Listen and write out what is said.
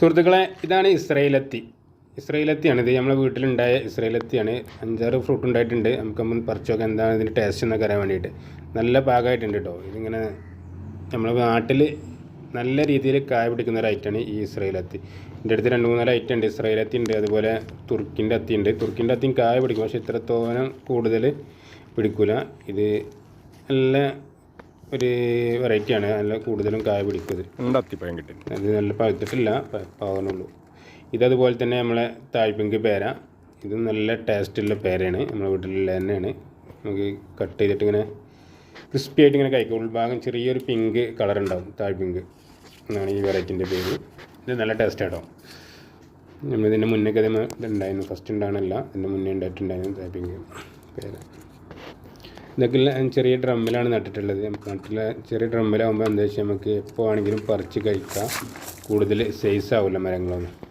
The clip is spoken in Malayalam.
സുഹൃത്തുക്കളെ ഇതാണ് ഇസ്രയേലത്തി. ഇസ്രയേലത്തിയാണ്. ഇത് നമ്മളെ വീട്ടിലുണ്ടായ ഇസ്രയേലത്തിയാണ്. അഞ്ചാറ് ഫ്രൂട്ട് ഉണ്ടായിട്ടുണ്ട്. നമുക്ക് നമ്മൾ പറിച്ചൊക്കെ എന്താണ് ഇതിന്റെ ടേസ്റ്റ് എന്നൊക്കെ അറിയാൻ വേണ്ടിയിട്ട്. നല്ല പാകമായിട്ടുണ്ട് കേട്ടോ ഇതിങ്ങനെ നമ്മളെ നാട്ടിൽ നല്ല രീതിയിൽ കായ പിടിക്കുന്ന ഒരു ഐറ്റമാണ് ഈ ഇസ്രയേലത്തി. എന്റെ അടുത്ത് രണ്ട് മൂന്നാൽ ഐറ്റം ഉണ്ട്. ഇസ്രയേലത്തി ഉണ്ട്. അതുപോലെ തുർക്കിന്റെ അത്തി ഉണ്ട്. തുർക്കിന്റെ അത്തിയും കായ പിടിക്കും. പക്ഷേ ഇത്രത്തോനം കൂടുതൽ പിടിക്കില്ല ഇത് നല്ല ഒരു വെറൈറ്റിയാണ് നല്ല കൂടുതലും കായ പിടിക്കുന്നത്. ഉണ്ട് അത്തിപ്പഴം കിട്ടി അത് നല്ല പഴുത്തിട്ടില്ല. പാകുന്നുള്ളൂ ഇതതുപോലെ തന്നെ നമ്മളെ താഴ്പിങ്ക് പേര. ഇത് നല്ല ടേസ്റ്റുള്ള പേരയാണ്. നമ്മളെ വീട്ടിലുള്ള തന്നെയാണ്. നമുക്ക് കട്ട് ചെയ്തിട്ട് ഇങ്ങനെ ക്രിസ്പി ആയിട്ട് ഇങ്ങനെ കഴിക്കും. ഉൾഭാഗം ചെറിയൊരു പിങ്ക് കളർ ഉണ്ടാവും താഴ്പിങ്ക്. എന്നാണ് ഈ വെറൈറ്റിന്റെ പേര്. ഇത് നല്ല ടേസ്റ്റ് ആട്ടോ. നമ്മളിതിന്റെ മുന്നേ കഥ ഇതുണ്ടായിരുന്നു. ഫസ്റ്റ് ഉണ്ടാകണമല്ല ഇതിന്റെ മുന്നേ ഉണ്ടായിട്ടുണ്ടായിരുന്നു താഴ്പിങ്ക് പേര. ഇതൊക്കെ ചെറിയ ഡ്രമ്മിലാണ് നട്ടിട്ടുള്ളത്. നമുക്ക് നട്ടില്ല ചെറിയ ഡ്രമ്മിലാകുമ്പോൾ എന്താ വെച്ചാൽ നമുക്ക് എപ്പോൾ ആണെങ്കിലും പറിച്ച് കഴിക്കാം. കൂടുതൽ സൈസ് ആവില്ല മരങ്ങളൊന്നും.